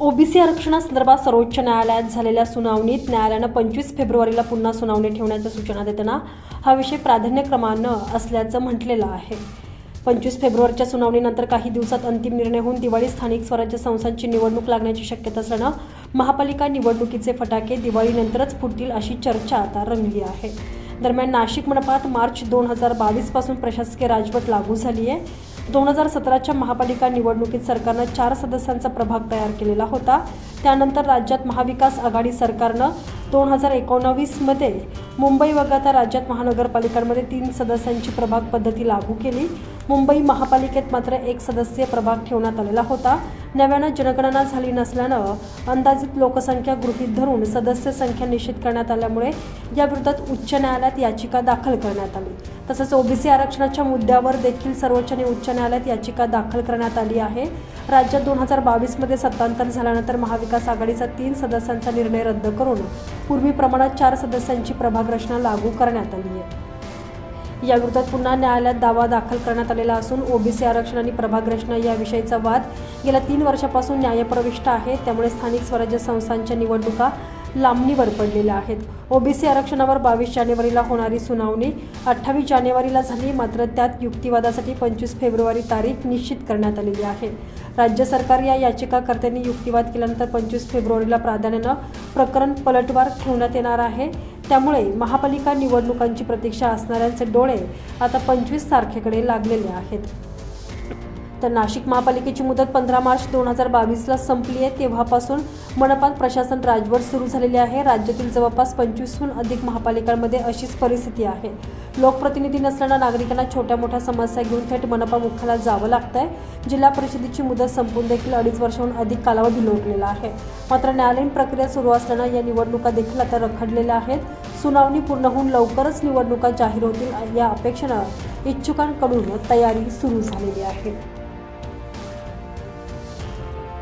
OBC आरक्षणासंदर्भात सर्वोच्च न्यायालयात झालेल्या सुनावणीत न्यायालयानं पंचवीस फेब्रुवारीला पुन्हा सुनावणी ठेवण्याच्या सूचना देताना हा विषय प्राधान्यक्रमानं असल्याचं म्हटलेलं आहे. पंचवीस फेब्रुवारीच्या सुनावणीनंतर काही दिवसात अंतिम निर्णय होऊन दिवाळी स्थानिक स्वराज्य संस्थांची निवडणूक लागण्याची शक्यता असल्यानं महापालिका निवडणुकीचे फटाके दिवाळीनंतरच फुटतील अशी चर्चा आता रंगली आहे. दरम्यान नाशिक मनपात मार्च दोन हजार बावीसपासून प्रशासकीय राजवट लागू झाली आहे दोन हजार सतराच्या महापालिका निवडणुकीत सरकारनं चार सदस्यांचा प्रभाग तयार केलेला होता. त्यानंतर राज्यात महाविकास आघाडी सरकारनं दोन हजार एकोणावीसमध्ये मुंबई वगळता राज्यात महानगरपालिकांमध्ये तीन सदस्यांची प्रभाग पद्धती लागू केली. मुंबई महापालिकेत मात्र एक सदस्यीय प्रभाग ठेवण्यात आलेला होता. नव्यानं जनगणना झाली नसल्यानं अंदाजित लोकसंख्या गृहीत धरून सदस्य संख्या निश्चित करण्यात आल्यामुळे याविरोधात उच्च न्यायालयात याचिका दाखल करण्यात आली. तसंच ओबीसी आरक्षणाच्या मुद्द्यावर देखील सर्वोच्च आणि उच्च न्यायालयात याचिका दाखल करण्यात आली आहे. राज्यात दोन हजार बावीसमध्ये सत्तांतर झाल्यानंतर महाविकास आघाडीचा तीन सदस्यांचा निर्णय रद्द करून पूर्वीप्रमाणात चार सदस्यांची प्रभाग रचना लागू करण्यात आली आहे. याविरोधात पुन्हा न्यायालयात दावा दाखल करण्यात आलेला असून ओबीसी आरक्षण आणि प्रभाग या याविषयीचा वाद गेल्या तीन वर्षापासून न्यायप्रविष्ट आहे. त्यामुळे स्थानिक स्वराज्य संस्थांच्या निवडणुका लांबणीवर पडलेल्या आहेत. ओबीसी आरक्षणावर बावीस जानेवारीला होणारी सुनावणी अठ्ठावीस जानेवारीला झाली. मात्र त्यात युक्तिवादासाठी पंचवीस फेब्रुवारी तारीख निश्चित करण्यात आलेली आहे. राज्य सरकार या याचिकाकर्त्यांनी युक्तिवाद केल्यानंतर पंचवीस फेब्रुवारीला प्राधान्यानं प्रकरण पलटवार ठेवण्यात येणार आहे. त्यामुळे महापालिका निवडणुकांची प्रतीक्षा असणाऱ्यांचे डोळे आता पंचवीस तारखेकडे लागलेले आहेत. तर नाशिक महापालिकेची मुदत पंधरा मार्च दोन हजार बावीसला संपली आहे. तेव्हापासून मनपात प्रशासन राजवट सुरू झालेली आहे. राज्यातील जवळपास पंचवीसहून अधिक महापालिकांमध्ये अशीच परिस्थिती आहे. लोकप्रतिनिधी नसल्यानं नागरिकांना छोट्या मोठ्या समस्या घेऊन थेट मनपा मुख्यालयात जावं लागतंय. जिल्हा परिषदेची मुदत संपून देखील अडीच वर्षाहून अधिक कालावधी लोटलेला आहे. मात्र न्यायालयीन प्रक्रिया सुरू असल्यानं या निवडणुका देखील आता रखडलेल्या आहेत. सुनावणी पूर्ण होऊन लवकरच निवडणुका जाहीर होतील या अपेक्षेनं इच्छुकांकडून तयारी सुरू झालेली आहे.